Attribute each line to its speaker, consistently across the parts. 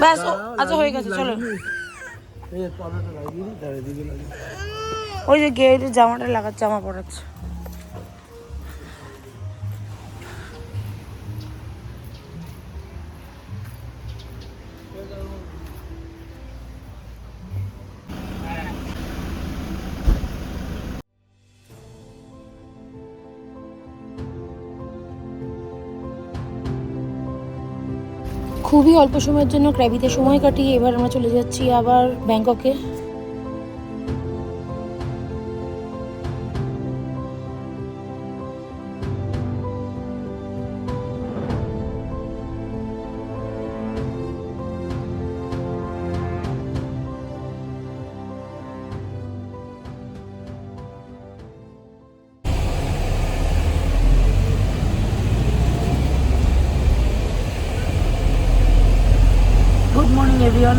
Speaker 1: ব্যাস আচ্ছা হয়ে গেছে চলো। ওই যে গেয়ে জামাটা লাগাচ্ছে জামা পড়াচ্ছে খুবই অল্প সময়ের জন্য ক্র্যাবিতে সময় কাটিয়ে এবার আমরা চলে যাচ্ছি আবার ব্যাংককে।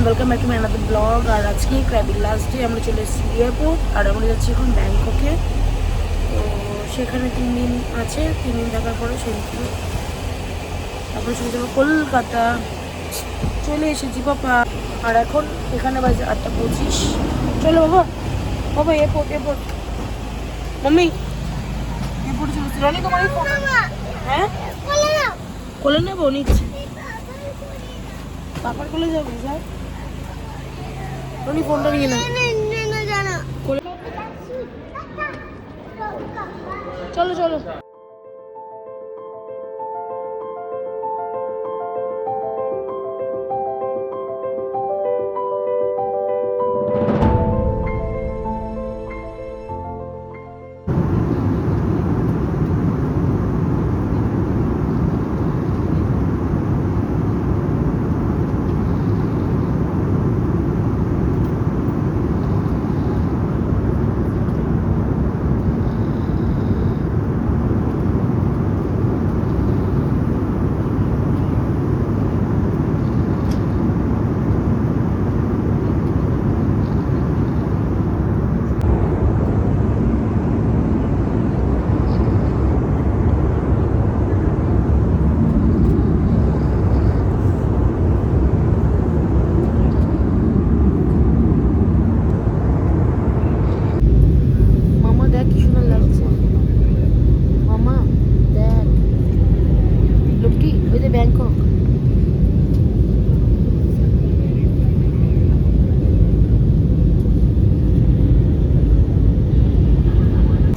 Speaker 1: Welcome back to my another blog আর আজকে ক্র্যাবির লাস্ট ডে আমরা চলে এসেছি এয়ারপোর্ট আর আমরা যাচ্ছি এখন ব্যাংককে। তো সেখানে তিন দিন আছে তিন দিন থাকার পরে সেদিন তারপরে চলে যাব কলকাতা। চলে এসেছি বাবা আর এখন এখানে বাজে আটটা পঁচিশ। চলো বাবা। বাবা এয়ারপোর্ট এয়ারপোর্ট। মাম্মি এয়ারপোর্টে চলে এসেছি। রনি তোমার হ্যাঁ? কোলে নেব? নিচ্ছি। পাপার কোলে যাবে স্যার রনি ফোনটা নিয়ে না চলো চলো।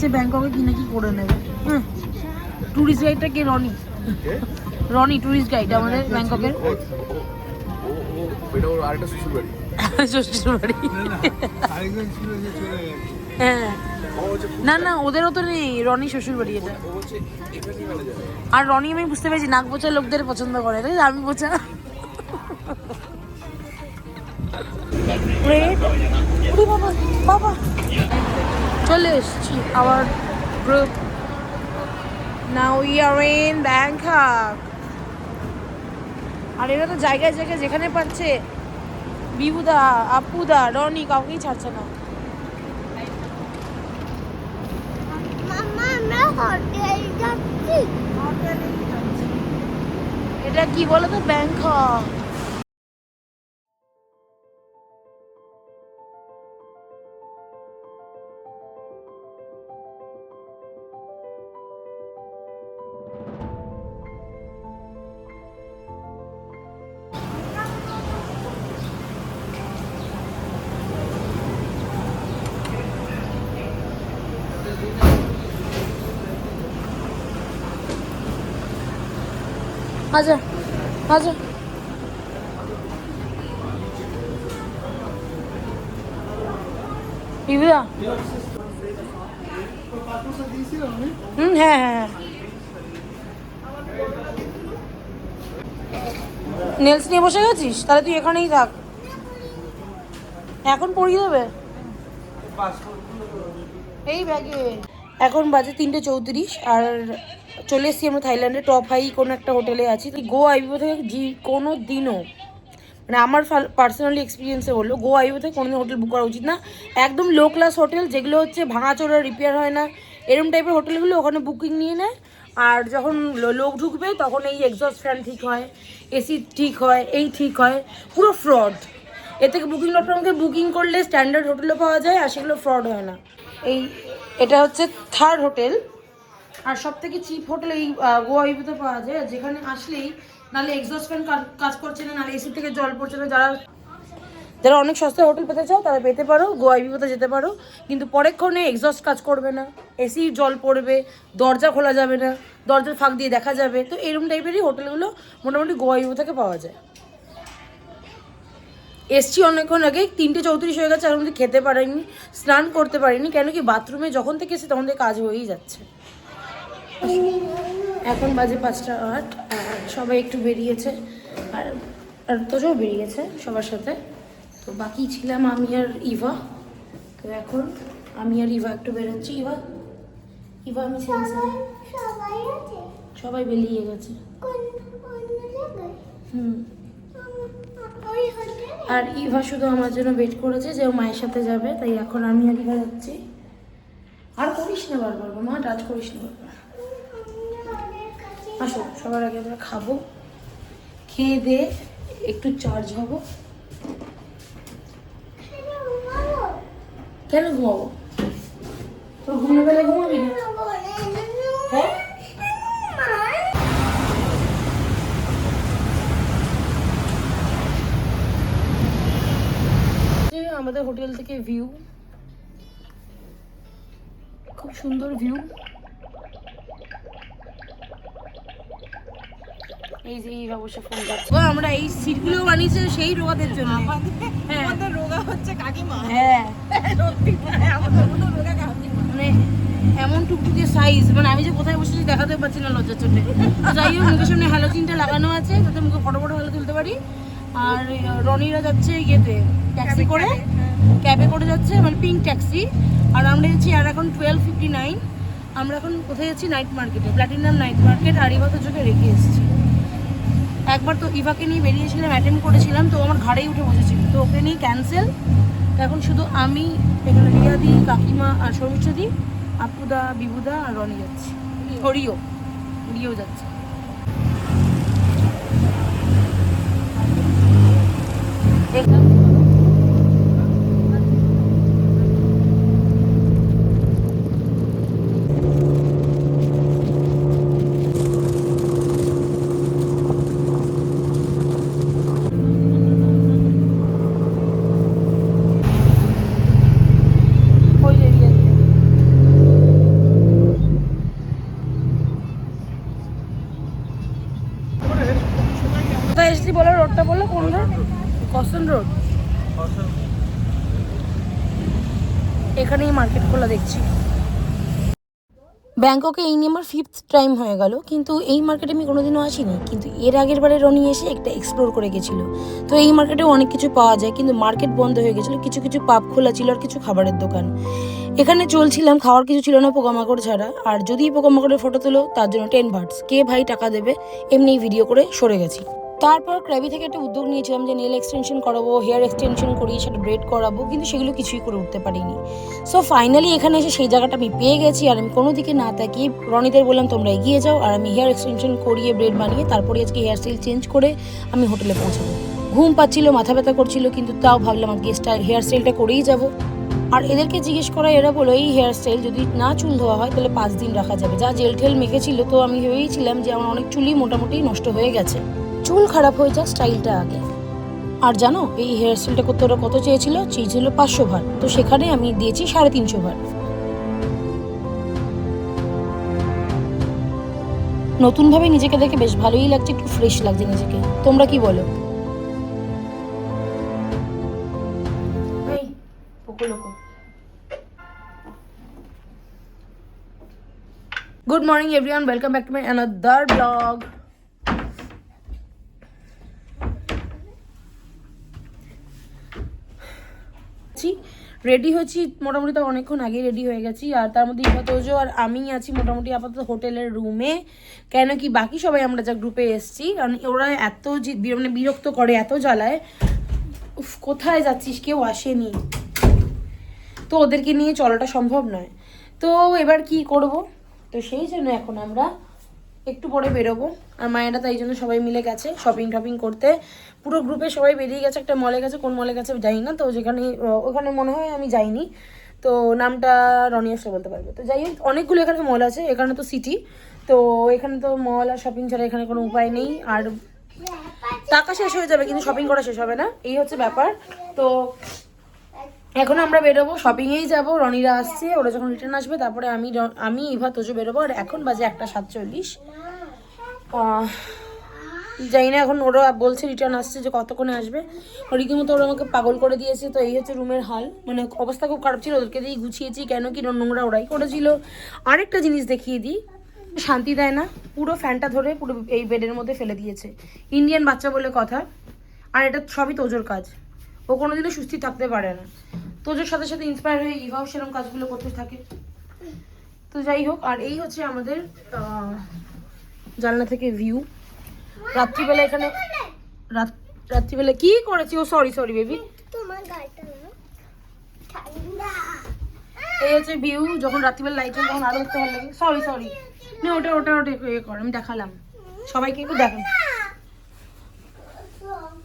Speaker 1: সে ব্যাংককে কি না কি করে নেবে? হুম। টুরিস্ট গাইডটা কে? রনি। রনি টুরিস্ট গাইড আমাদের ব্যাংককের
Speaker 2: এটা ওর আরেকটা শ্বশুর বাড়ি
Speaker 1: শ্বশুর বাড়ি হ্যাঁ।
Speaker 2: হচ্ছে
Speaker 1: না না ওদেরও তো নেই রনি শ্বশুর বাড়ি এটা আর রনি আমি বুঝতে পেরেছি নাক বোচা লোকদের পছন্দ করে তাই না? আমি বোচা বাবা বাবা। চলে এসছি আবার group now we are in Bangkok আর এরা তো জায়গায় জায়গায় যেখানে পাচ্ছে বিবুদা আপুদা রনি কাউকেই ছাড়ছে না
Speaker 3: মামা আমরা হোটেল যাচ্ছি
Speaker 1: এটা কি বলো তো ব্যাংকক। আচ্ছা আচ্ছা বিবুদা হুম হ্যাঁ হ্যাঁ নেলস নিয়ে বসে গেছিস? তাহলে তুই এখানেই থাক। এখন পড়িয়ে দেবে। এই ব্যাগে। এখন বাজে তিনটে চৌত্রিশ, আর চলে এসেছি আমরা থাইল্যান্ডে টপ হাই কোনো একটা হোটেলে আছি। গো আইবিও থেকে জি কোনো দিনও মানে আমার পার্সোনালি এক্সপিরিয়েন্সে বলল গো আইবিও থেকে কোনোদিন হোটেল বুক করা উচিত না। একদম লো ক্লাস হোটেল, যেগুলো হচ্ছে ভাঙাচোরা রিপেয়ার হয় না। এরম টাইপের হোটেলগুলো ওখানে বুকিং নিয়ে নেয়। আর যখন লোক ঢুকবে, তখন এই এক্সস্ট ফ্যান ঠিক হয় এসি ঠিক হয়, এই ঠিক হয়, পুরো ফ্রড এ থেকে বুকিং ডট কমকে বুকিং করলে স্ট্যান্ডার্ড হোটেলও পাওয়া যায়, আর সেগুলো ফ্রড হয় না। এই, এটা হচ্ছে থার্ড হোটেল আর সব থেকে চিপ হোটেল এই গোয়া ইউতে পাওয়া যায়। যেখানে আসলেই নাহলে এক্সস্ট ফ্যান কাজ করছে না, নাহলে এসি থেকে জল পড়ছে না, যারা যারা অনেক সস্তায় হোটেল পেতে চাও, তারা পেতে পারো, গোয়া ইউতে যেতে পারো। কিন্তু পরেক্ষণে এক্সস্ট কাজ করবে না এসি জল পড়বে, দরজা খোলা যাবে না, দরজার ফাঁক দিয়ে দেখা যাবে। তো এরকম টাইপেরই হোটেলগুলো মোটামুটি গোয়া ইউ থেকে পাওয়া যায়। এসছি অনেকক্ষণ আগে, তিনটে চৌত্রিশ হয়ে গেছে, আর মধ্যে খেতে পারিনি, স্নান করতে পারিনি, কেন কি বাথরুমে যখন থেকে এসে তখন থেকে কাজ হয়েই যাচ্ছে। এখন বাজে পাঁচটা আট আর সবাই একটু বেরিয়েছে। আর আর তোজও বেরিয়েছে সবার সাথে। তো বাকি ছিলাম আমি আর ইভা। তো এখন আমি আর ইভা একটু বেরোচ্ছি। ইভা ইভা আমি
Speaker 3: সবাই
Speaker 1: বেরিয়ে গেছে। হুম। আর ইভা শুধু আমার জন্য ওয়েট করেছে যে ও মায়ের সাথে যাবে। তাই এখন আমি আর ইভা যাচ্ছি। আর করিস না বারবার মা টাচ করিস না বারবার। আসো, সবার আগে আমরা খাব। খেয়ে দিয়ে একটু চার্জ হব। কেন ঘুমাবো? তোর ঘুমের বেলা ঘুমাবি হ্যাঁ? আমাদের হোটেল থেকে ভিউ খুব সুন্দর ভিউ এই যে এই অবশ্য ফোন করছে আমরা এই সিটগুলো বানিয়েছে সেই রোগাদের জন্য। হ্যাঁ।
Speaker 4: রোগা হচ্ছে কাকিমা।
Speaker 1: হ্যাঁ।
Speaker 4: সত্যি। আমাদের রোগা কাকিমা
Speaker 1: মানে এমন টুকটুকে সাইজ মানে আমি যে কোথায় বসেছি দেখাতে পারছি না লজ্জার চোটে। তো যাই হোক মুখের সামনে হ্যালোজিনটা লাগানো আছে যাতে মুখে ফটো ফটো ভালো তুলতে পারি। আর রনিরা যাচ্ছে ইয়েতে ট্যাক্সি করে। ক্যাবে করে যাচ্ছে মানে পিঙ্ক ট্যাক্সি আর আমরা যাচ্ছি আর এখন টুয়েলভ ফিফটি নাইন আমরা এখন কোথায় যাচ্ছি? নাইট মার্কেটে প্ল্যাটিনাম নাইট মার্কেট আর ইভা তো চোখে রেখে এসেছি। একবার তো ইভাকে নিয়ে বেরিয়েছিলাম অ্যাটেন্ড করেছিলাম, তো আমার ঘাড়েই উঠে বসেছিল। তো ওকে নিয়ে ক্যান্সেল এখন শুধু আমি, এখানে রিয়াদি, কাকিমা আর সরস্বতী আপুদা বিবুদা আর রনি যাচ্ছি। ও রিও। রিও যাচ্ছে। দেখলাম ওই যে রিয়াদি কোথায় এসেছি বলো রোডটা বলো কোন রোড কসন রোড এখানেই মার্কেট খোলা দেখছি ব্যাংককে এই নিয়ে আমার ফিফথ টাইম হয়ে গেল। কিন্তু এই মার্কেটে আমি কোনোদিনও আসিনি। কিন্তু এর আগের বারে রনি এসে একটা এক্সপ্লোর করে গেছিল। তো এই মার্কেটেও অনেক কিছু পাওয়া যায়, কিন্তু মার্কেট বন্ধ হয়ে গেছিল। কিছু কিছু পাব খোলা ছিল আর কিছু খাবারের দোকান। এখানে চলছিলাম, খাওয়ার কিছু ছিল না পোকামাকড় ছাড়া। আর যদি পোকামাকড়ের ফটো তোলো, তার জন্য টেন ভার্টস কে ভাই টাকা দেবে, এমনি ভিডিও করে সরে গেছি। তারপর ক্র্যাবি থেকে একটা উদ্যোগ নিয়েছিলাম যে নেল এক্সটেনশন করাবো হেয়ার এক্সটেনশন করিয়ে সেটা ব্রেড করাবো, কিন্তু সেগুলো কিছুই করে উঠতে পারিনি। সো ফাইনালি এখানে এসে সেই জায়গাটা আমি পেয়ে গেছি আর আমি কোনো দিকে না তাকিয়ে রনিদের বললাম, তোমরা এগিয়ে যাও আর আমি হেয়ার এক্সটেনশন করিয়ে ব্রেড বানিয়ে তারপরে আজকে হেয়ার স্টাইল চেঞ্জ করে আমি হোটেলে পৌঁছাবো। ঘুম পাচ্ছিল, মাথা ব্যথা করছিল, কিন্তু তাও ভাবলাম আজকে স্টাইল হেয়ার স্টাইলটা করেই যাব। আর এদেরকে জিজ্ঞেস করা, এরা বলো এই হেয়ার স্টাইল যদি না চুল ধোয়া হয়, তাহলে পাঁচ দিন রাখা যাবে। যা জেল ঠেল মেখেছিল, তো আমি ভেবেইছিলাম যে আমার অনেক চুলই মোটামুটি নষ্ট হয়ে গেছে। চুল খারাপ হয়ে যাক স্টাইলটা আগে। আর জানো, এই হেয়ার স্টাইলটা করতে ওরা কত চেয়েছিল? চেয়েছিল পাঁচশো ভার তো সেখানে আমি দিয়েছি সাড়ে তিনশো ভার নতুনভাবে নিজেকে দেখে বেশ ভালোই লাগছে, একটু ফ্রেশ লাগছে নিজেকে। তোমরা কি বলো? Good morning everyone welcome back to my another blog ready হয়েছি, মোটামুটি তো অনেকক্ষণ আগে রেডি হয়ে গেছি। আর তার মধ্যে ইফা তোজো আর আমি আছি মোটামুটি আপাতত হোটেলের রুমে কেন কি বাকি সবাই আমরা যা গ্রুপে এসেছি, কারণ ওরা এত মানে বিরক্ত করে, এত জ্বালায়। উফ, কোথায় যাচ্ছিস? কেউ আসেনি। তো ওদেরকে নিয়ে চলাটা সম্ভব নয়। তো এবার কি করব? তো সেই জন্য এখন আমরা একটু পরে বেরোবো। আর মায়েরা তাই জন্য সবাই মিলে গেছে শপিং টপিং করতে। পুরো গ্রুপে সবাই বেরিয়ে গেছে, একটা মলে গেছে, কোন মলে গেছে যাই না। তো যেখানে ওখানে মনে হয় আমি যাইনি। তো নামটা রনি বলতে পারবে। তো যাই হোক, অনেকগুলো এখানে মল আছে, এখানে তো সিটি তো এখানে তো মল আর শপিং ছাড়া এখানে কোনো উপায় নেই। আর টাকা শেষ হয়ে যাবে, কিন্তু শপিং করা শেষ হবে না। এই হচ্ছে ব্যাপার। তো এখন আমরা বেরোবো শপিংয়েই যাব, রনিরা আসছে, ওরা যখন রিটার্ন আসবে, তারপরে আমি আমি ইভা, তোজো বেরোবো, আর এখন বাজে একটা সাতচল্লিশ। জানি না এখন ওরা বলছে রিটার্ন আসছে যে কতক্ষণে আসবে। রীতিমতো ওরা আমাকে পাগল করে দিয়েছে, তো এই হচ্ছে রুমের হাল। মানে অবস্থা খুব খারাপ ছিল, ওদেরকে দিয়েই গুছিয়েছি, কেন কি নোংরা ওরাই করেছিল। আরেকটা জিনিস দেখিয়ে দিই, শান্তি দেয় না, পুরো ফ্যানটা ধরে পুরো এই বেডের মধ্যে ফেলে দিয়েছে। ইন্ডিয়ান বাচ্চা বলে কথা, আর এটা সবই তোজোর কাজ। ও কোনোদিনও সুস্থি থাকতে পারে না। তোজোর সাথে সাথে ইন্সপায়ার হয়ে ইভাও সেরকম কাজগুলো করতে থাকে। তো যাই হোক আর এই হচ্ছে আমাদের জানলা থেকে ভিউ রাত্রিবেলা এখানে রাত- রাত্রিবেলা কি করেছি? ও সরি সরি বেবি এই হচ্ছে ভিউ যখন রাত্রিবেলা লাইট তখন আরও দেখতে ভালো লাগে। সরি সরি না ওটা ওটা ওটা কর আমি দেখালাম। সবাইকে একটু দেখান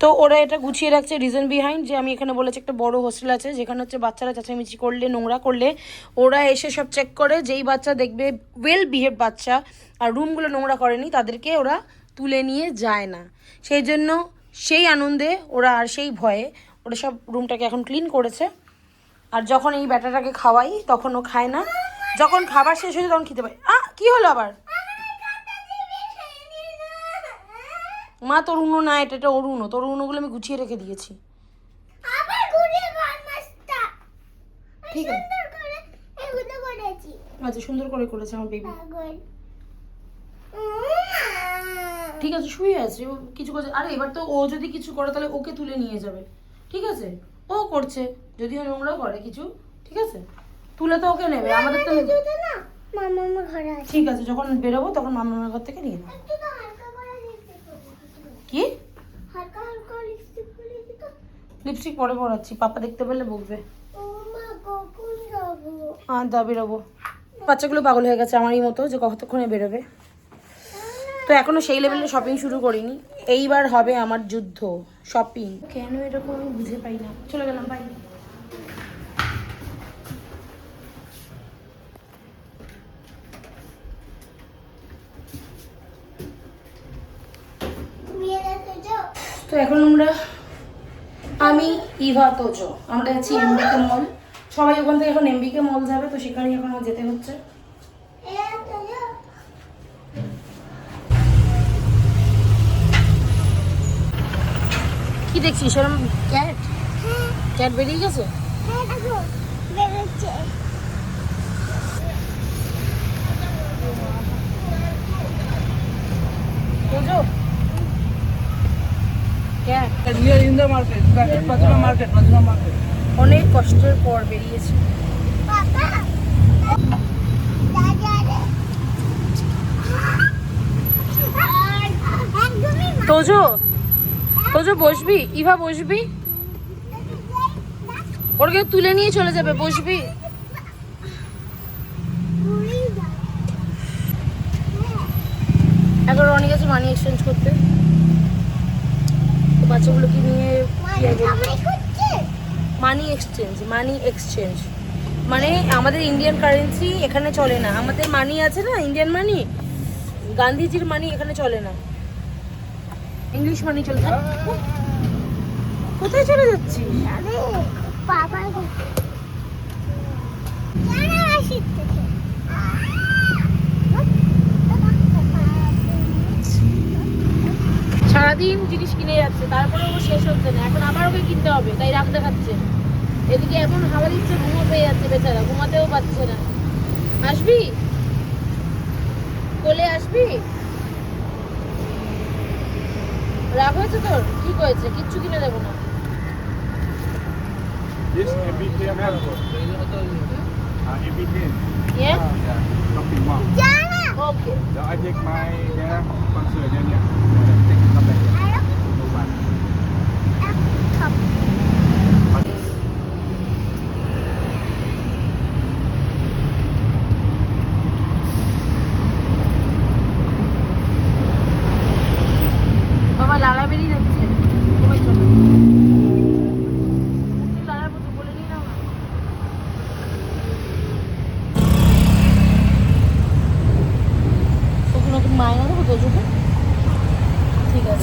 Speaker 1: তো ওরা এটা গুছিয়ে রাখছে রিজন বিহাইন্ড যে আমি এখানে বলেছি একটা বড় হোস্টেল আছে, যেখানে হচ্ছে বাচ্চারা চেঁচামেচি করলে, নোংরা করলে, ওরা এসে সব চেক করে যেই বাচ্চা দেখবে ওয়েল বিহেভ বাচ্চা আর রুমগুলো নোংরা করেনি, তাদেরকে ওরা তুলে নিয়ে যায় না। সেই জন্য সেই আনন্দে ওরা আর সেই ভয়ে ওরা সব রুমটাকে এখন ক্লিন করেছে। আর যখন এই ব্যাটাটাকে খাওয়াই, তখন ও খায় না। যখন খাবার শেষ হয়েছে, তখন খেতে পায়। আ কি হলো আবার? মা তোর উনো না এটা এটা ওর উনো। তোর উনোগুলো আমি গুছিয়ে রেখে দিয়েছি। ঠিক আছে।
Speaker 3: সুন্দর করে
Speaker 1: আচ্ছা সুন্দর করে করেছে আমার বেবি ঠিক আছে শুয়ে আছে। ও কিছু করছে। আরে এবার তো ও যদি কিছু করে তাহলে ওকে তুলে নিয়ে যাবে। ঠিক আছে? ও করছে। যদি নোংরা করে কিছু ঠিক আছে? তুলে তো ওকে নেবে। আমাদের তো নেবে।
Speaker 3: জুতো না? মামা আমার ঘরে আছে।
Speaker 1: ঠিক আছে যখন বেরোবো তখন মামার ঘর থেকে নিয়ে নেব
Speaker 3: একটু তো হালকা করে লিপস্টিক করেছি
Speaker 1: কি
Speaker 3: হালকা হালকা লিপস্টিক করেছি তো
Speaker 1: লিপস্টিক পরে পরাচ্ছি। পাপা দেখতে পেলে বকবে।
Speaker 3: ও মা কখন যাব?
Speaker 1: আর দা বেরোবো বাচ্চাগুলো পাগল হয়ে গেছে আমারই মতো যে কতক্ষণে বেরোবে। তো এখনও সেই লেভেলে শপিং শুরু করিনি। এইবার হবে আমার যুদ্ধ শপিং কেন এরকম আমি বুঝে পাই না। চলে গেলাম বাই
Speaker 3: মেয়ে
Speaker 1: তো এখন আমরা আমি ইভা তোজো। আমরা যাচ্ছি এমবিকে মল। সবাই ওখান থেকে এখন এমবিকে মল যাবে, তো সেখানেই এখন আমার যেতে হচ্ছে। কি দেখছিস? সেরকম ক্যাট ক্যাট বেরিয়ে গেছে? তোজো? অনেক কষ্টের পর বেরিয়েছে। তোজো তোজো বসবি? ইভা বসবি? ওরকে তুলে নিয়ে চলে যাবে বসবি? এখন রনি গেছে মানি এক্সচেঞ্জ করতে। বাচ্চাগুলোকে নিয়ে মানি এক্সচেঞ্জ মানি এক্সচেঞ্জ। মানে আমাদের ইন্ডিয়ান কারেন্সি এখানে চলে না। আমাদের মানি আছে না? ইন্ডিয়ান মানি গান্ধীজির মানি এখানে চলে না। ইংলিশ মানি চলে কোথায় চলে যাচ্ছি?
Speaker 3: আরে
Speaker 1: সারাদিন জিনিস কিনে যাচ্ছে তারপরে ও শেষ হচ্ছে না। এখন আবার ওকে কিনতে হবে তাই রাগ দেখাচ্ছে। এদিকে এমন হাওয়া দিচ্ছে ঘুমো পেয়ে যাচ্ছে বেচারা ঘুমাতেও পাচ্ছে না। আসবি? কোলে আসবি? রাগ হয়েছে তোর? ঠিক হয়েছে কিচ্ছু কিনে দেবো না।
Speaker 2: This. Uh, MBK.
Speaker 1: ইয়ে
Speaker 2: Yeah, shopping mall.
Speaker 3: জানা
Speaker 1: ওকে
Speaker 2: So I take my there sponsor then yeah.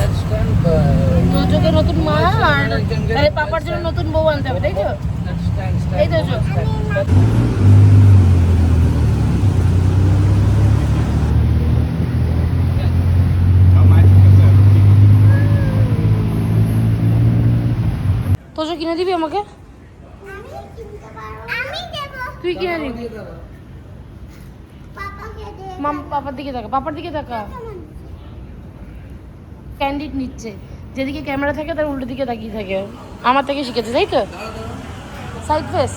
Speaker 1: আর তাহলে পাপার জন্য নতুন বউ আনতে হবে তাই তো? এই? তোজো কিনে দিবি আমাকে? তুই কিনে দিবি? মাম পাপার দিকে তাকা পাপার দিকে তাকা। ক্যান্ডিড নিচ্ছে। যেদিকে ক্যামেরা থাকে, তার উল্টো দিকে তাকিয়ে থাকে। আমার থেকে শিখেছে, তাই তো? সাইড ফেস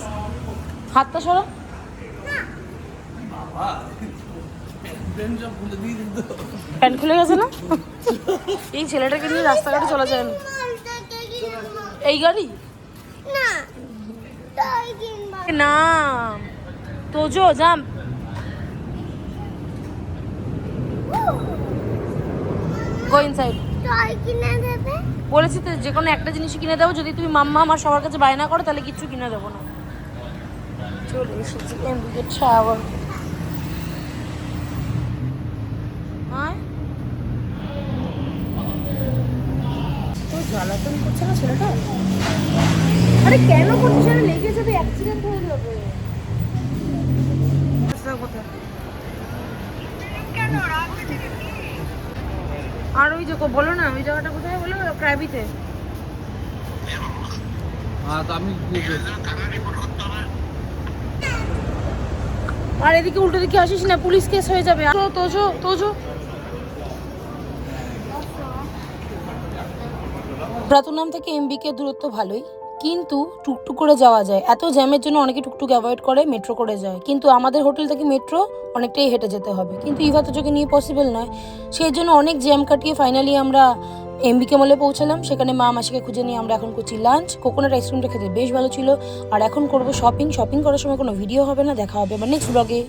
Speaker 1: হাতটা সরা। প্যান্ট খুলে গেছে না? এই ছেলেটাকে নিয়ে রাস্তাঘাটে চলা যায় এই গাড়ি?
Speaker 3: না।
Speaker 1: তোজো, জাম। গো ইনসাইড
Speaker 3: তাই কিনে দেবে?
Speaker 1: বলেছি তো যে কোনো একটা জিনিস কিনে দেবো। যদি তুমি মাম্মা আমার সবার কাছে বায়না করো তাহলে কিচ্ছু কিনে দেবো না। চলে এসেছি এমবিকে তো জ্বালাতন করছে না ছেলেটা? আরে কেন করছিস? আরে লেগে যাবে অ্যাক্সিডেন্ট হয়ে যাবে। আর ওই যে বলো না ওই জায়গাটা কোথায় বলো? ক্রাইবিতে।
Speaker 5: হ্যাঁ তো আমি
Speaker 1: আর এদিকে উল্টো দিকে আসিস না পুলিশ কেস হয়ে যাবে। তো তোজো তোজো। প্রাতুনাম থেকে এমবিকে দূরত্ব ভালোই। কিন্তু টুকটুক করে যাওয়া যায়। এত জ্যামের জন্য অনেকে টুকটুক অ্যাভয়েড করে মেট্রো করে যায়। কিন্তু আমাদের হোটেল থেকে মেট্রো অনেকটাই হেঁটে যেতে হবে। কিন্তু ইভা চোখে নিয়ে পসিবল নয়। সেই জন্য অনেক জ্যাম কাটিয়ে ফাইনালি আমরা এমবিকে মলে পৌঁছালাম। সেখানে মা মাসিকে খুঁজে নিয়ে আমরা এখন করছি লাঞ্চ কোকোনাট আইসক্রিমটা খেতে বেশ ভালো ছিল। আর এখন করব শপিং শপিং করার সময় কোনো ভিডিও হবে না, দেখা হবে আবার নেক্সট ব্লগে